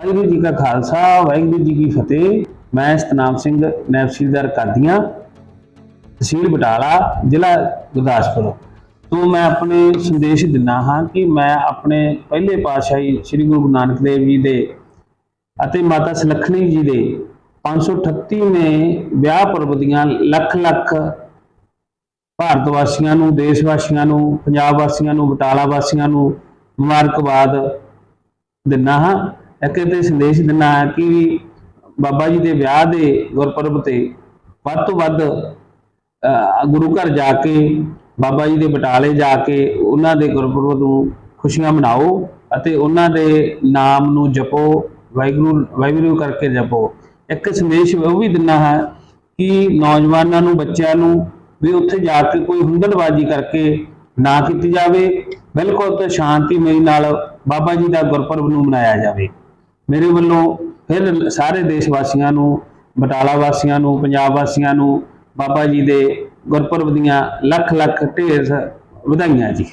ਵਾਹਿਗੁਰੂ ਜੀ ਕਾ ਖਾਲਸਾ, ਵਾਹਿਗੁਰੂ ਜੀ ਕੀ ਫਤਿਹ। ਮੈਂ ਸਤਨਾਮ ਸਿੰਘ ਨਾਇਬ ਤਹਿਸੀਲਦਾਰ ਕਾਦੀਆਂ, ਤਹਿਸੀਲ ਬਟਾਲਾ, ਜ਼ਿਲ੍ਹਾ ਗੁਰਦਾਸਪੁਰ। ਤੋਂ ਮੈਂ ਆਪਣੇ ਸੰਦੇਸ਼ ਦਿੰਦਾ ਹਾਂ ਕਿ ਮੈਂ ਆਪਣੇ ਪਹਿਲੇ ਪਾਤਸ਼ਾਹੀ ਸ੍ਰੀ ਗੁਰੂ ਨਾਨਕ ਦੇਵ ਜੀ ਦੇ ਅਤੇ ਮਾਤਾ ਸੁਲੱਖਣੀ ਜੀ ਦੇ 538ਵੇਂ ਵਿਆਹ ਪੁਰਬ ਦੀਆਂ ਲੱਖ ਲੱਖ ਭਾਰਤ ਵਾਸੀਆਂ ਨੂੰ, ਦੇਸ਼ ਵਾਸੀਆਂ ਨੂੰ, ਪੰਜਾਬ ਵਾਸੀਆਂ ਨੂੰ, ਬਟਾਲਾ ਵਾਸੀਆਂ ਨੂੰ ਮੁਬਾਰਕਬਾਦ ਦਿੰਦਾ ਹਾਂ। ਇੱਕ ਤੇ ਸੰਦੇਸ਼ ਦਿੰਦਾ ਹੈ ਕਿ ਬਾਬਾ ਜੀ ਦੇ ਵਿਆਹ ਦੇ ਗੁਰਪੁਰਬ ਤੇ ਵੱਧ ਤੋਂ ਵੱਧ ਗੁਰੂ ਘਰ ਜਾ ਕੇ, ਬਾਬਾ ਜੀ ਦੇ ਬਟਾਲੇ ਜਾ ਕੇ ਉਹਨਾਂ ਦੇ ਗੁਰਪੁਰਬ ਨੂੰ ਖੁਸ਼ੀਆਂ ਮਨਾਓ ਅਤੇ ਉਹਨਾਂ ਦੇ ਨਾਮ ਨੂੰ ਜਪੋ, ਵਾਹਿਗੁਰੂ ਵਾਹਿਗੁਰੂ ਕਰਕੇ ਜਪੋ। ਇੱਕ ਸੰਦੇਸ਼ ਉਹ ਵੀ ਦਿੰਦਾ ਹੈ ਕਿ ਨੌਜਵਾਨਾਂ ਨੂੰ, ਬੱਚਿਆਂ ਨੂੰ ਵੀ ਉੱਥੇ ਜਾ ਕੇ ਕੋਈ ਹੁੰਦਲਬਾਜ਼ੀ ਕਰਕੇ ਨਾ ਕੀਤੀ ਜਾਵੇ, ਬਿਲਕੁਲ ਤੇ ਸ਼ਾਂਤੀਮਈ ਨਾਲ ਬਾਬਾ ਜੀ ਦਾ ਗੁਰਪੁਰਬ ਨੂੰ ਮਨਾਇਆ ਜਾਵੇ। ਮੇਰੇ ਵੱਲੋਂ ਫਿਰ ਸਾਰੇ ਦੇਸ਼ ਵਾਸੀਆਂ ਨੂੰ, ਬਟਾਲਾ ਵਾਸੀਆਂ ਨੂੰ, ਪੰਜਾਬ ਵਾਸੀਆਂ ਨੂੰ, ਬਾਬਾ ਜੀ ਦੇ ਗੁਰਪੁਰਬ ਦੀਆਂ ਲੱਖ ਲੱਖ ਢੇਰ ਵਧਾਈਆਂ ਜੀ।